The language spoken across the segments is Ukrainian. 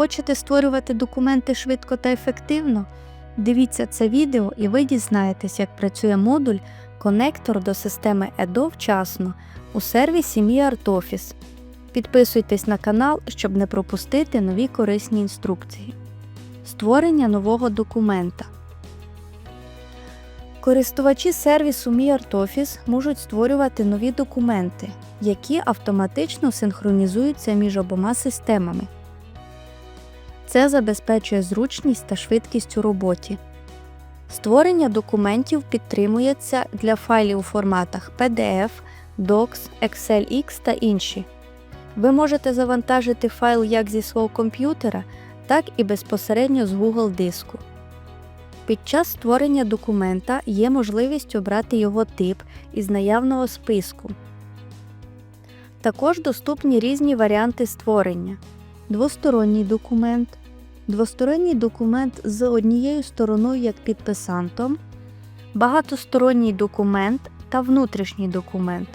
Хочете створювати документи швидко та ефективно? Дивіться це відео і ви дізнаєтесь, як працює модуль конектор до системи EDO вчасно у сервісі MiArtOffice. Підписуйтесь на канал, щоб не пропустити нові корисні інструкції. Створення нового документа. Користувачі сервісу MiArtOffice можуть створювати нові документи, які автоматично синхронізуються між обома системами. Це забезпечує зручність та швидкість у роботі. Створення документів підтримується для файлів у форматах PDF, Docs, XLX та інші. Ви можете завантажити файл як зі свого комп'ютера, так і безпосередньо з Google диску. Під час створення документа є можливість обрати його тип із наявного списку. Також доступні різні варіанти створення: двосторонній документ, двосторонній документ з однією стороною як підписантом, багатосторонній документ та внутрішній документ.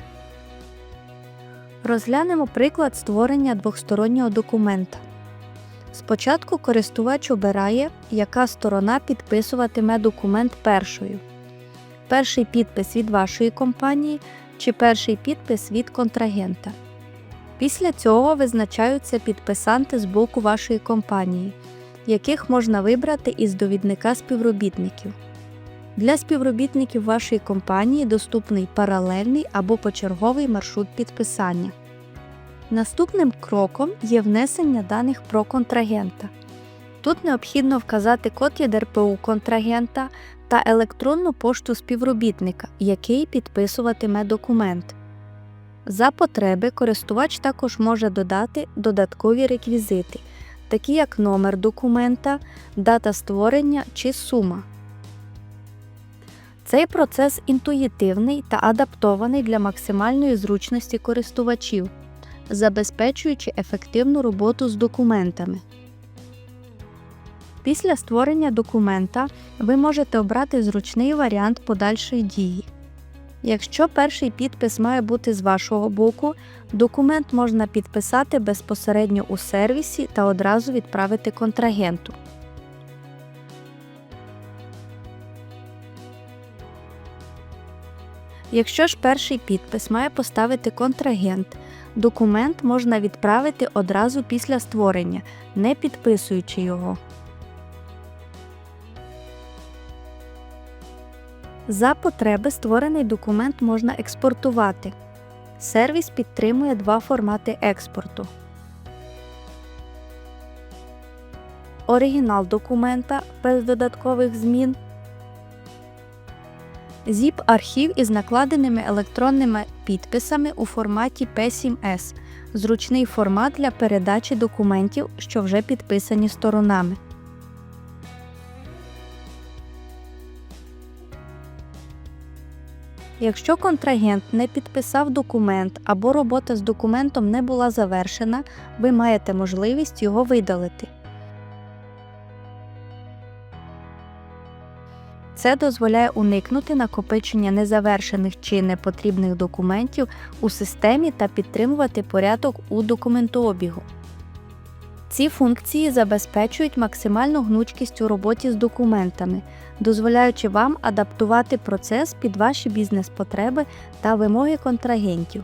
Розглянемо приклад створення двостороннього документа. Спочатку користувач обирає, яка сторона підписуватиме документ першою. Перший підпис від вашої компанії чи перший підпис від контрагента. Після цього визначаються підписанти з боку вашої компанії, яких можна вибрати із довідника співробітників. Для співробітників вашої компанії доступний паралельний або почерговий маршрут підписання. Наступним кроком є внесення даних про контрагента. Тут необхідно вказати код ЄДРПУ контрагента та електронну пошту співробітника, який підписуватиме документ. За потреби користувач також може додати додаткові реквізити, такі як номер документа, дата створення чи сума. Цей процес інтуїтивний та адаптований для максимальної зручності користувачів, забезпечуючи ефективну роботу з документами. Після створення документа ви можете обрати зручний варіант подальшої дії. Якщо перший підпис має бути з вашого боку, документ можна підписати безпосередньо у сервісі та одразу відправити контрагенту. Якщо ж перший підпис має поставити контрагент, документ можна відправити одразу після створення, не підписуючи його. За потреби створений документ можна експортувати. Сервіс підтримує два формати експорту. Оригінал документа без додаткових змін. ZIP-архів із накладеними електронними підписами у форматі P7S – зручний формат для передачі документів, що вже підписані сторонами. Якщо контрагент не підписав документ або робота з документом не була завершена, ви маєте можливість його видалити. Це дозволяє уникнути накопичення незавершених чи непотрібних документів у системі та підтримувати порядок у документообігу. Ці функції забезпечують максимальну гнучкість у роботі з документами, дозволяючи вам адаптувати процес під ваші бізнес-потреби та вимоги контрагентів.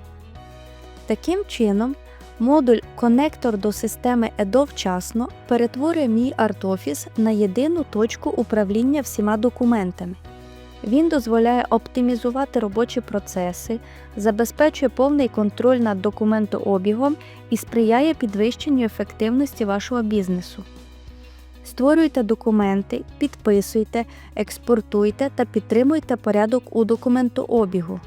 Таким чином, модуль Конектор до системи EDO вчасно перетворює мій ArtOffice на єдину точку управління всіма документами. Він дозволяє оптимізувати робочі процеси, забезпечує повний контроль над документообігом і сприяє підвищенню ефективності вашого бізнесу. Створюйте документи, підписуйте, експортуйте та підтримуйте порядок у документообігу.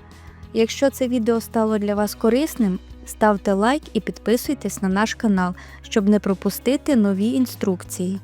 Якщо це відео стало для вас корисним, ставте лайк і підписуйтесь на наш канал, щоб не пропустити нові інструкції.